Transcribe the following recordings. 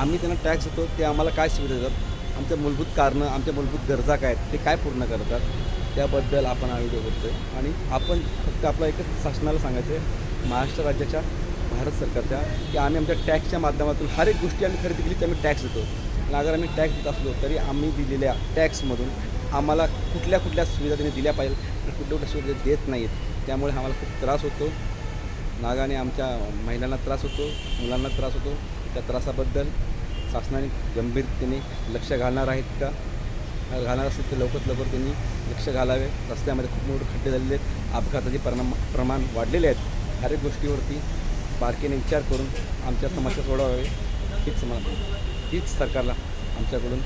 आम्ही त्यांना टॅक्स देतो ते आम्हाला काय सुविधा देतात? आमच्या मूलभूत कारणं आमच्या मूलभूत गरजा काय आहेत ते काय पूर्ण करतात? त्याबद्दल आपण हा व्हिडिओ करतो आणि आपण फक्त आपला एकच शासनाला सांगायचं आहे महाराष्ट्र राज्याच्या भारत सरकारच्या की आम्ही आमच्या टॅक्सच्या माध्यमातून हर एक गोष्टी आम्ही खरेदी केली तर आम्ही टॅक्स देतो. आणि अगर आम्ही टॅक्स देत असलो तरी आम्ही दिलेल्या टॅक्समधून आम्हाला कुठल्या कुठल्या सुविधा त्यांनी दिल्या पाहिजे तर कुठल्या कुठल्या सुविधा देत नाहीत. त्यामुळे आम्हाला खूप त्रास होतो. नागाने आमच्या महिलांना त्रास होतो मुलांना त्रास होतो. त्या त्रासाबद्दल शासनाने गंभीरतेने लक्ष घालणार आहेत का? घालणार असतील तर लवकरात लवकर त्यांनी लक्ष घालावे. रस्त्यामध्ये खूप मोठे खड्डे झालेले आहेत. अपघाताचे परिणाम प्रमाण वाढलेले आहेत. हर एक गोष्टीवरती बारकेने विचार करून आमच्या समस्या सोडवावे हीच मला हीच सरकारला आमच्याकडून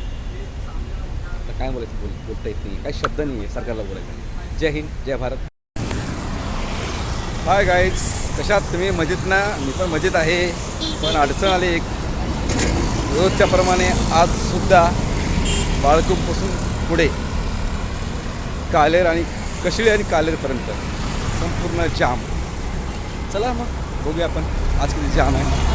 काय बोलायचं बोल बोलता येत नाही काही शब्द नाही आहे सरकारला बोलायचं. जय हिंद जय भारत. हाय गाईज कशात तुम्ही? मजेत ना? मी पण मजेत आहे. पण अडचण आली एक. रोजच्याप्रमाणे आजसुद्धा बाळकूपासून पुढे कालेर आणि कशिळे आणि कालेरपर्यंत संपूर्ण जाम. चला मग बघूया आपण आज किती जाम आहे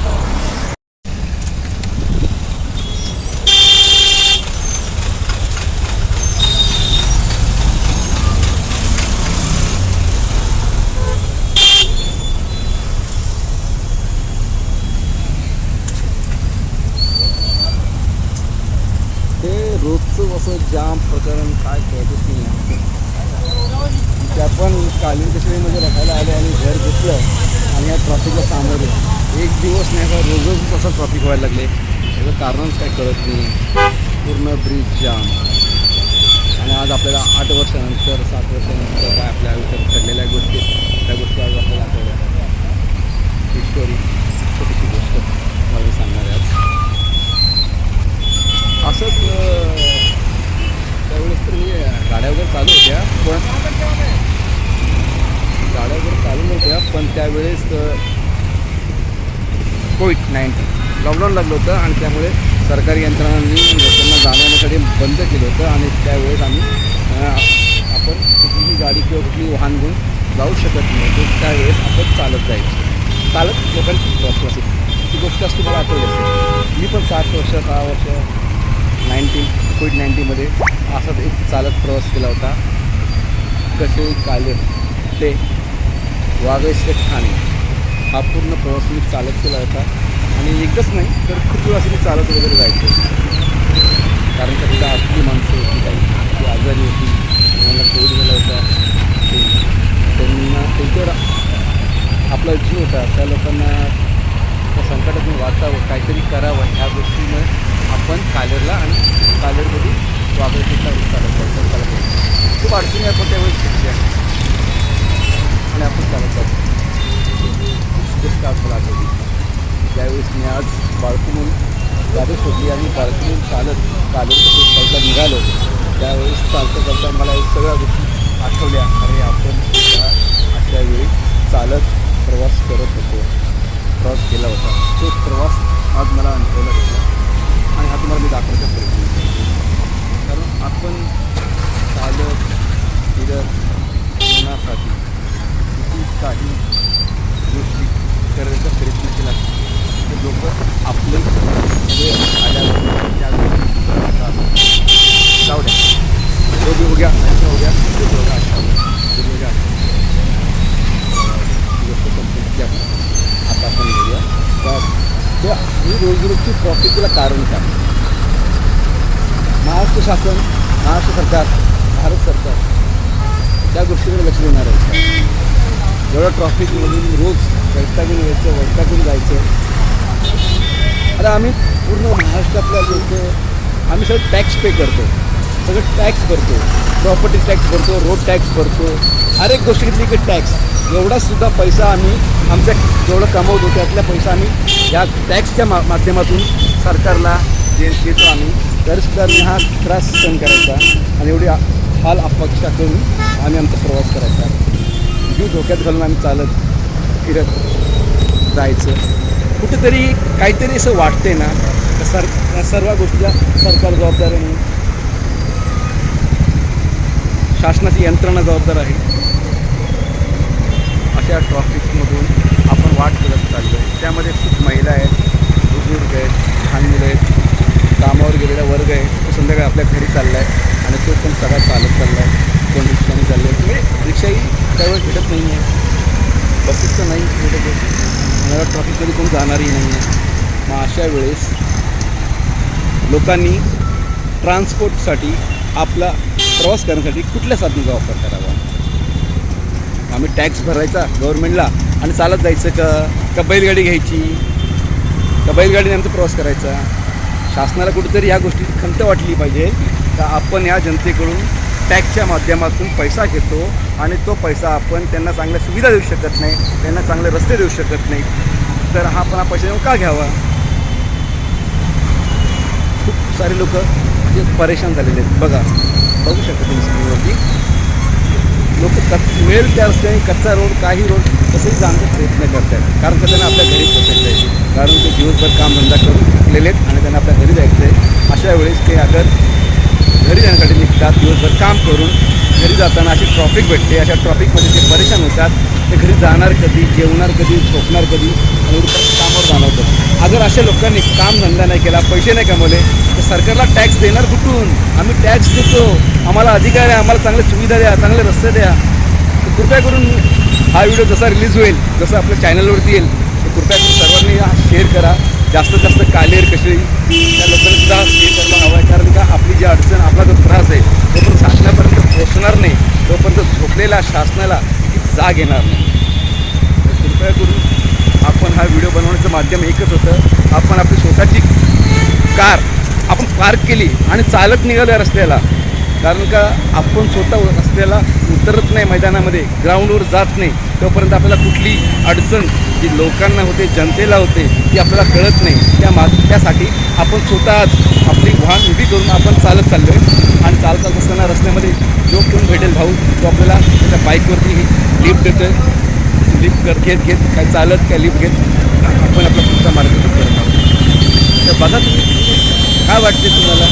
ते रोजचं असं जाम प्रकरण काय कळतच नाही आहे. त्या पण कालीन कशेरीमध्ये रखायला आले आणि घर घेतलं आणि या ट्रॉफिकला सामोरे एक दिवस नाही का रोजच असं ट्रॉफिक व्हायला लागले. त्याचं कारणच काय कळत नाही. पूर्ण ब्रिज जाम आणि आज आपल्याला आठ वर्षानंतर सात वर्षानंतर काय आपल्या आयुष्यात घडलेल्या गोष्टी त्या गोष्टी आज आपल्याला आठवल्या. ही स्टोरी छोटीशी गोष्ट. मला सांगणार आहे आज. असंच त्यावेळेस तर हे गाड्या वगैरे चालू होत्या पण गाड्या वगैरे चालू नव्हत्या पण त्यावेळेस कोविड नाईन्टीन लॉकडाऊन लागलं होतं आणि त्यामुळे सरकारी यंत्रणांनी लोकांना जाण्यासाठी बंद केलं होतं आणि त्यावेळेस आम्ही आपण कुठलीही गाडी किंवा कुठलीही वाहन घेऊन जाऊ शकत नव्हतो त्यावेळेस आपण चालत जायचं. चालत लोकांची प्रवास ती गोष्ट असते मला आठवली असेल. मी पण सात वर्ष सहा वर्ष नाईन्टीन कोविड नाईन्टीनमध्ये असाच एक चालत प्रवास केला होता. कसे काले ते वागेश ठाणे. हा पूर्ण प्रवास मी चालत केला होता. आणि एकच नाही तर खूप वेळा असं मी चालत वगैरे जायचो. कारण का तिथं आपली माणसं होती काही. ती आजारी होती. त्यांना कोविड झाला होता. ते त्यांना त्यांच्यावर आपला जीव होता त्या लोकांना त्या संकटातून वाचावं काहीतरी करावं ह्या गोष्टीमुळे आपण कालेरला आणि कालेरमध्ये वागवतीचा चालत जायचं चालत जायचं खूप अडचणी आपण त्यावेळेस शिकल्या आणि आपण चालत जातो आपल्याला मला आठवली. त्यावेळेस मी आज बाळकून गाडी सोडली आणि बाळकून चालत कालेरमध्ये चालता निघालो त्यावेळेस चालता चालता मला एक सगळ्या गोष्टी आठवल्या. अरे आपण या अशा वेळी चालत प्रवास करत होतो. प्रवास केला होता. तो प्रवास आज मला अनुभवला होता हा। तुम्हाला मी दाखवण्याचा प्रयत्न कारण आपण चालत फिरत मनासाठी प्रयत्न केला तर लोक आपले वेळ आल्यावर हो गया ऐसा हो गया, जो भी त्या ही रोजरोजची कारण काय? महाराष्ट्र शासन महाराष्ट्र सरकार भारत सरकार त्या गोष्टीकडे लक्ष देणार आहे. एवढं ट्रॉफिकमधून रोज वैतागून यायचं वैतागून जायचं. अरे आम्ही पूर्ण महाराष्ट्रातल्या लोक आम्ही सगळं टॅक्स पे करतो. सगळं टॅक्स भरतो. प्रॉपर्टी टॅक्स भरतो रोड टॅक्स भरतो. हर एक गोष्टीतली की टॅक्स एवढा सुद्धा पैसा आम्ही आमच्या जेवढं कमवतो त्यातला पैसा आम्ही या टॅक्सच्या मा माध्यमातून सरकारला दे देतो आम्ही. तरीसुद्धा आम्ही हा त्रास सहन करायचा आणि एवढी हाल अपेक्षा करून आम्ही आमचा प्रवास करायचा. जीव धोक्यात घालून आम्ही चालत फिरत जायचं. कुठेतरी काहीतरी असं वाटते ना तर सर या सर्व गोष्टीला सरकार जबाबदार आहे. शासनाची यंत्रणा जबाबदार आहे. त्या ट्रॉफिकमधून आपण वाट करत चाललो आहे त्यामध्ये खूप महिला आहेत बुजुर्ग आहेत लहान मुलं आहेत कामावर गेलेला वर्ग आहे. तो संध्याकाळी आपल्या घरी चालला आहे आणि तो पण सगळा चालत चालला आहे कोण रिक्षाने चाललं. आहे म्हणजे रिक्षाही त्यावेळेस भेटत नाही आहे बसेस तर नाही भेटत आहे. मला ट्रॉफिकमध्ये कोण जाणारही नाही आहे मग अशा वेळेस लोकांनी ट्रान्सपोर्टसाठी आपला प्रवास करण्यासाठी कुठल्या साधनाचा वापर करावा? आम्ही टॅक्स भरायचा गव्हर्मेंटला आणि चालत जायचं का का बैलगाडी घ्यायची. का बैलगाडीने आमचा प्रवास करायचा. शासनाला कुठेतरी ह्या गोष्टीची खंत वाटली पाहिजे. का आपण या जनतेकडून टॅक्सच्या माध्यमातून पैसा घेतो आणि तो पैसा आपण त्यांना चांगल्या सुविधा देऊ शकत नाही त्यांना चांगले रस्ते देऊ शकत नाही. तर हा आपण हा पैसा देऊन का घ्यावा? खूप सारे लोक म्हणजे परेशान झालेले आहेत. बघा बघू शकता तुम्ही स्क्रीनवरती लोक कच वेळ त्या रस्त्याने कच्चा रोड काही रोड कसंही जाण्याचा प्रयत्न करत आहेत कारण का त्यांना आपल्या घरी पोचायचं आहे. कारण ते दिवसभर काम धंदा करून थकलेले आहेत आणि त्यांना आपल्या घरी जायचं आहे. अशा वेळेस ते अगर घरी जाण्यासाठी निघतात दिवसभर काम करून घरी जाताना अशी ट्रॉफिक भेटते. अशा ट्रॉफिकमध्ये ते परेशान होतात. ते घरी जाणार कधी जेवणार कधी झोपणार कधी आणि उरफाट कामावर जाणवतात. अगर अशा लोकांनी काम धंदा नाही केला पैसे नाही कमवले तर सरकारला टॅक्स देणार कुठून? आम्ही टॅक्स देतो. आम्हाला अधिकार आहे आम्हाला चांगल्या सुविधा द्या चांगले रस्ते द्या. तर कृपया करून हा व्हिडिओ जसा रिलीज होईल जसं आपल्या चॅनलवरती येईल तर कृपया करून सर्वांनी हा शेअर करा. जास्तीत जास्त कालेर कशी त्या लोकांनी सुद्धा शेअर करायला हवा आहे. कारण का आपली जी अडचण आपला जो त्रास आहे तो पण साधण्यापर्यंत पोहोचणार नाही तोपर्यंत झोपलेल्या शासनाला जाग येणार नाही. तर कृपया करून आपण हा व्हिडिओ बनवण्याचं माध्यम एकच होतं. आपण आपली स्वतःची कार आपण पार्क केली आणि चालत निघाल्या रस्त्याला. कारण का आपण स्वतः रस्त्याला उतरत नाही मैदानामध्ये ग्राउंडवर जात नाही. तोपर्यंत आपल्याला कुठली अडचण जी लोकांना होते जनतेला होते ती आपल्याला कळत नाही. त्या मा त्यासाठी आपण स्वतःच आपली वाहन उभी करून आपण चालत चाललो आहे आणि चालत चालत असताना रस्त्यामध्ये जो कोण भेटेल भाऊ तो आपल्याला त्याच्या बाईकवरती लिफ्ट देतो आहे लिफ्ट कर घेत घेत. काय चालत काय लिफ्ट घेत. आपण आपला पुढचा मार्ग करत आहोत. तर बघा तुम्ही काय वाटते तुम्हाला?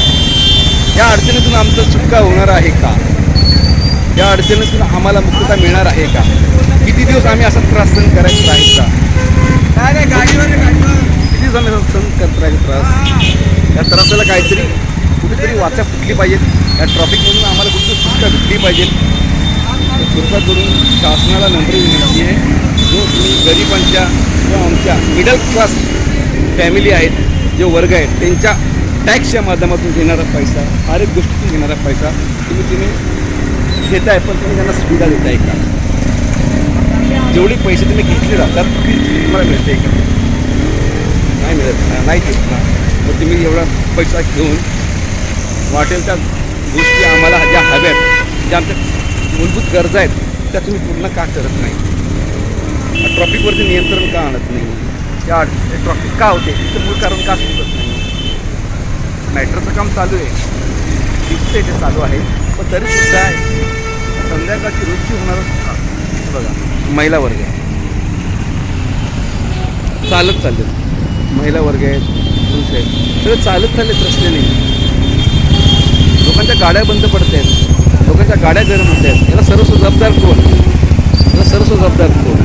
या अडचणीतून आमचं सुटका होणार आहे का? या अडचणीतून आम्हाला मुक्तता मिळणार आहे का? किती दिवस आम्ही असा त्रास सहन करायचा राहायचा किती दिवस आम्ही सहन करत राहायचा त्रास? या त्रासाला काहीतरी कुठेतरी वाचा फुटली पाहिजेत. या ट्रॉफिकमधून आम्हाला कुठेतरी सुटका भेटली पाहिजे. कृपा करून शासनाला नम्र विनंती आहे. जो तुम्ही गरिबांच्या किंवा आमच्या मिडल क्लास फॅमिली आहेत जे वर्ग आहेत त्यांच्या टॅक्सच्या माध्यमातून घेणारा पैसा हर गोष्टीतून घेणारा पैसा तुम्ही तुम्ही घेताय पण तुम्ही त्यांना सुविधा देताय का? जेवढे पैसे तुम्ही घेतले जातात ती तुम्हाला मिळते का? नाही मिळत नाही देत ना. मग तुम्ही एवढा पैसा घेऊन वाटेल त्या गोष्टी आम्हाला ज्या हव्यात ज्या आमच्या मूलभूत गरजा आहेत त्या तुम्ही पूर्ण का करत नाही? ट्रॉफिकवरती नियंत्रण का आणत नाही? त्या ट्रॉफिक का होते? तिचं मूळ कारण का सुचत नाही? मॅट्रोचं काम चालू आहे. दिसते ते चालू आहे. पण तरीसुद्धा संध्याकाळची रोजची होणार बघा. महिला वर्ग. आहे चालत चालले. महिला वर्ग आहेत पुरुष आहेत. सगळे चालत चाललेत रस्त्याने लोकांच्या गाड्या बंद पडत आहेत. लोकांच्या गाड्या गरम होत आहेत. याला सर्वस्व जबाबदार कोण? याला सर्वस्व जबाबदार कोण?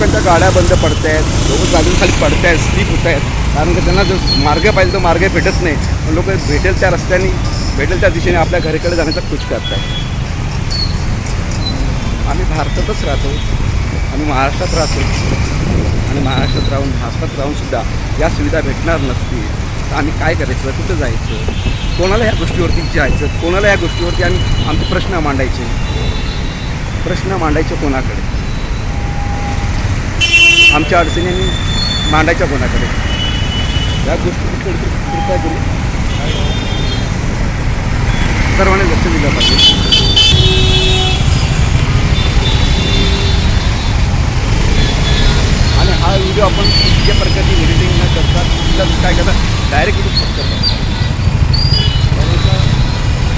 लोकांच्या गाड्या बंद पडत आहेत लोक गाडून खाली पडत आहेत स्लीप होत आहेत कारण की त्यांना जो मार्ग पाहिजे तो मार्ग भेटत नाही. पण लोक भेटेल त्या रस्त्याने भेटेल त्या दिशेने आपल्या घरीकडे जाण्याचा कुच आहेत आम्ही भारतातच राहतो. आम्ही महाराष्ट्रात राहतो. आणि महाराष्ट्रात राहून भारतात राहूनसुद्धा या सुविधा भेटणार नसतील. तर आम्ही काय करायचं? कुठं जायचं? कोणाला ह्या गोष्टीवरती जायचं? कोणाला या गोष्टीवरती आम्ही आमचे प्रश्न मांडायचे? प्रश्न मांडायचे कोणाकडे? आमच्या अडचणी मांडायच्या कोणाकडे? या गोष्टी कृपया करून सर्वांनी लक्ष दिलं पाहिजे. आणि हा व्हिडिओ आपण कुठल्या प्रकारची एडिटिंग न करता काय करता डायरेक्ट व्हिडिओ करतो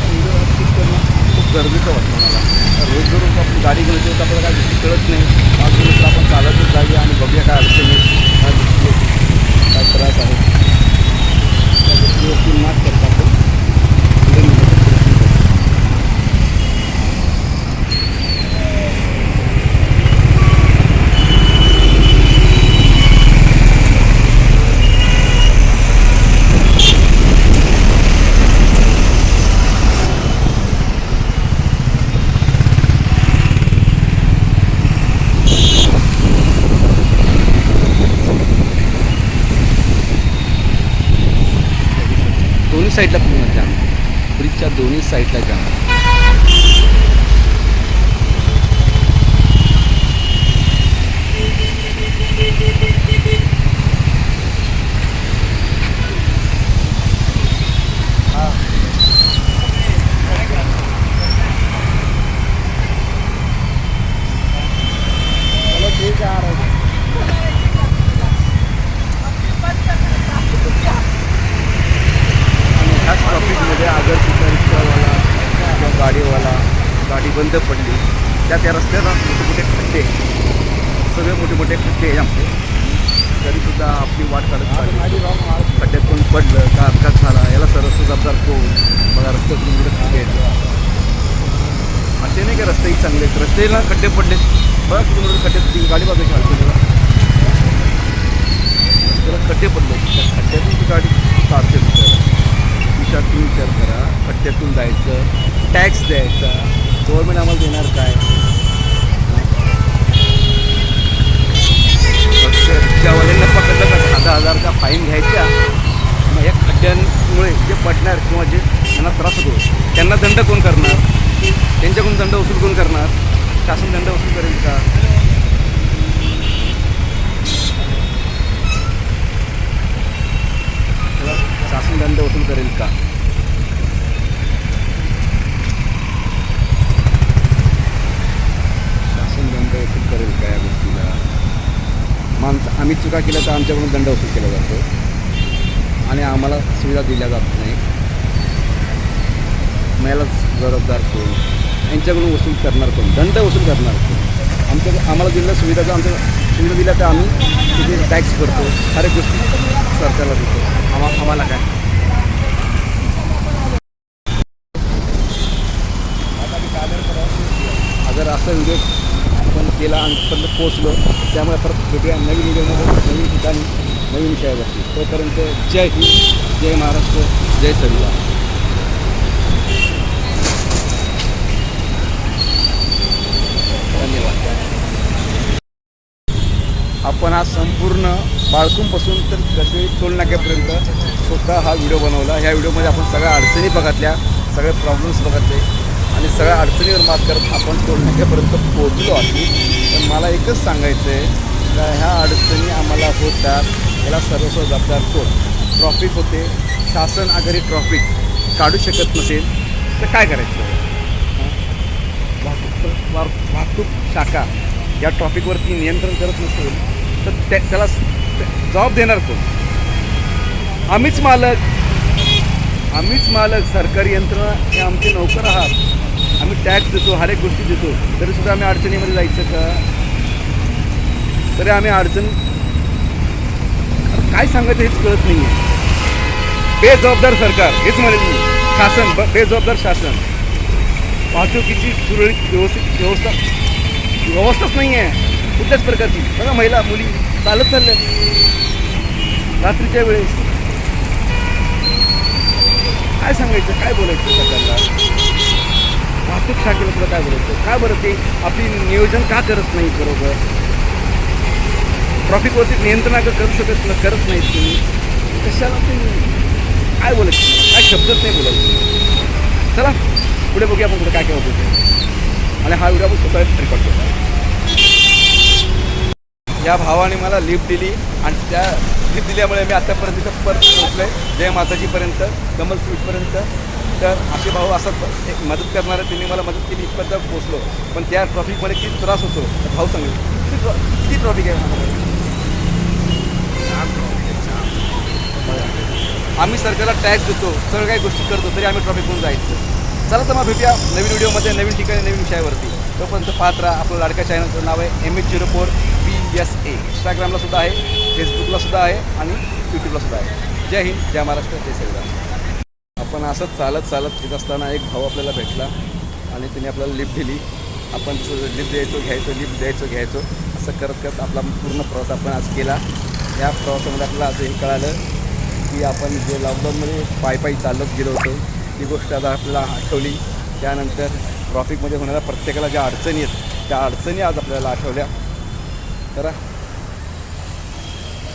व्हिडिओ शूट करणं खूप गरजेचं वाटतं मला. रोज जर आपण गाडी घेऊन येतो तर आपल्याला काय गोष्टी कळत नाही. पाच दिवस आपण चालतच जाऊया आणि बघूया काय अडचण आहे. काय गोष्टी काय त्रास आहे. त्या गोष्टीवरती मात करतात साईडला पूर्ण जाम ब्रिजच्या दोन्ही साईडला जाम आणि ह्याच ट्रॉफिकमध्ये अगर कुठला रिक्षावाला किंवा गाडीवाला गाडी बंद पडली. त्या त्या रस्त्याला मोठे मोठे खड्डे. सगळे मोठे मोठे खड्डे आमचे. तरीसुद्धा आपली वाट काढत चालली. खड्ड्यात कोण पडलं का अपघात झाला याला सर जबाबदार कोण? बघा रस्त्यात खड्डे आहेत. असे नाही का रस्तेही चांगले आहेत? रस्त्याला खड्डे पडले. बघा किलोमीटर मोठे खड्डे गाडी बाजू घालते त्याला त्याला खड्डे पडले. त्या खड्ड्यातून ती गाडी काढते त्याला विचार तुम्ही विचार करा. खड्ड्यातून जायचं. टॅक्स द्यायचा. गव्हर्नमेंट आम्हाला देणार काय? फक्त रिक्षावाल्यांना पकडलं का? दहा हजारचा फाईन घ्यायच्या मग या खड्ड्यांमुळे जे पडणार किंवा जे त्यांना त्रास होतो त्यांना दंड कोण करणार? त्यांच्याकडून दंड वसूल कोण करणार? शासन दंड वसूल करेल का त्याला शासन दंड वसूल करेल का शासन दंड वसूल करेल का या गोष्टीला माणसं केल्या तर आमच्याकडून दंड वसूल केला जातो. आणि आम्हाला सुविधा दिल्या जात नाही. मला जबाबदार कोण? यांच्याकडून वसूल करणार कोण? दंड वसूल करणार कोण? आमच्या आम्हाला दिलेल्या सुविधाचा आमच्या सुविधा दिल्या तर आम्ही तिथे टॅक्स करतो हर एक गोष्टी सरकारला देतो. आम्हा आम्हाला काय? अगर असा व्हिडिओ आपण केला आणि परत पोचलो त्यामुळे परत भेटूया नवीन व्हिडिओमध्ये नवीन ठिकाणी नवीन विषयावरती. तोपर्यंत जय हिंद जय महाराष्ट्र जय संविधान धन्यवाद. आपण हा संपूर्ण बाळकूंपासून तर कसे टोलनाक्यापर्यंत स्वतः हा व्हिडिओ बनवला. ह्या व्हिडिओमध्ये आपण सगळ्या अडचणी बघितल्या सगळे प्रॉब्लेम्स बघितले. आणि सगळ्या अडचणीवर मात करत आपण टोल नाक्यापर्यंत पोहोचलो आधी पण मला एकच सांगायचं आहे का ह्या अडचणी आम्हाला होतात याला सर्वस्व जबाबदार कोण? ट्रॉफिक होते. शासन अगर ट्रॉफिक काढू शकत नसेल तर काय करायचं? वाहतूक वाह- वाहतूक शाखा या ट्रॉफिकवरती नियंत्रण करत नसेल तर त्या त्याला जॉब जबाब देणार कोण? आम्हीच मालक. आम्हीच मालक. सरकारी यंत्रणा हे आमचे नौकर आहात. आम्ही टॅक्स देतो हर एक गोष्टी देतो. तरीसुद्धा आम्ही अडचणीमध्ये जायचं का? तरी आम्ही अडचण काय सांगायचं हेच कळत नाही आहे बेजबाबदार सरकार हेच म्हणेल मी. शासन बेजबाबदार शासन. वाहतुकीची सुरळीत व्यवस्थित व्यवस्था व्यवस्थाच नाही आहे कुठल्याच प्रकारची. बघा महिला मुली चालत चालल्या. रात्रीच्या वेळेस. काय सांगायचं? काय बोलायचं सरकारला? वाहतूक शाखेला तुला काय बोलतो का बरं ते आपली नियोजन का करत नाही बरोबर ट्रॉफिकवरती नियंत्रण का करू शकत न करत नाही तुम्ही? कशाला ते काय बोलत? काय शब्दच नाही बोलायचं चला पुढे बघूया आपण पुढे काय काय होतं ते. आणि हा व्हिडिओ आपण स्वतः रेकॉर्ड करतो या भावाने मला लिफ्ट दिली आणि त्या लिफ्ट दिल्यामुळे मी आतापर्यंत इथं परत पोहोचलो आहे जय माताजीपर्यंत कमल स्वीटपर्यंत तर असे भाऊ असं एक मदत करणारं त्यांनी मला मदत केली इथपर्यंत पोहोचलो पण त्या ट्रॉफिकमध्ये किती त्रास होतो तर भाऊ सांगेल. किती ट्रॉ किती ट्रॉफिक आहे आम्हाला? आम्ही सरकारला टॅक्स देतो सगळ्या काही गोष्टी करतो तरी आम्ही ट्रॉफिक होऊन जायचं. चला तर मग भेटूया नवीन व्हिडिओमध्ये नवीन ठिकाणी नवीन विषयावरती. तोपर्यंत पाहत राहा आपलं लाडक्या चॅनलचं नाव आहे M H zero four B S A इंस्टाग्रामला सुद्धा आहे फेसबुकला सुद्धा आहे आणि यूट्यूबला सुद्धा आहे. जय हिंद जय महाराष्ट्र जय संविधान पण असंच चालत चालत येत असताना एक भाऊ आपल्याला भेटला आणि त्याने आपल्याला लिफ्ट दिली. आपण लिफ्ट द्यायचो घ्यायचो लिफ्ट द्यायचो घ्यायचो. असं करत करत आपला पूर्ण प्रवास आपण आज केला. या प्रवासामध्ये आपल्याला आज हे कळालं की आपण जे लॉकडाऊनमध्ये पायी पायी चालत गेलो होतो ती गोष्ट आता आपल्याला आठवली. त्यानंतर ट्रॉफिकमध्ये होणाऱ्या प्रत्येकाला ज्या अडचणी आहेत त्या अडचणी आज आपल्याला आठवल्या. करा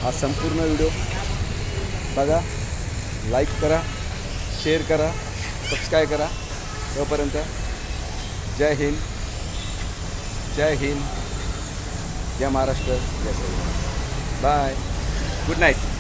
हा संपूर्ण व्हिडिओ बघा लाईक करा. शेअर करा सबस्क्राईब करा. तोपर्यंत जय हिंद जय हिंद जय महाराष्ट्र जय बाय गुड नाईट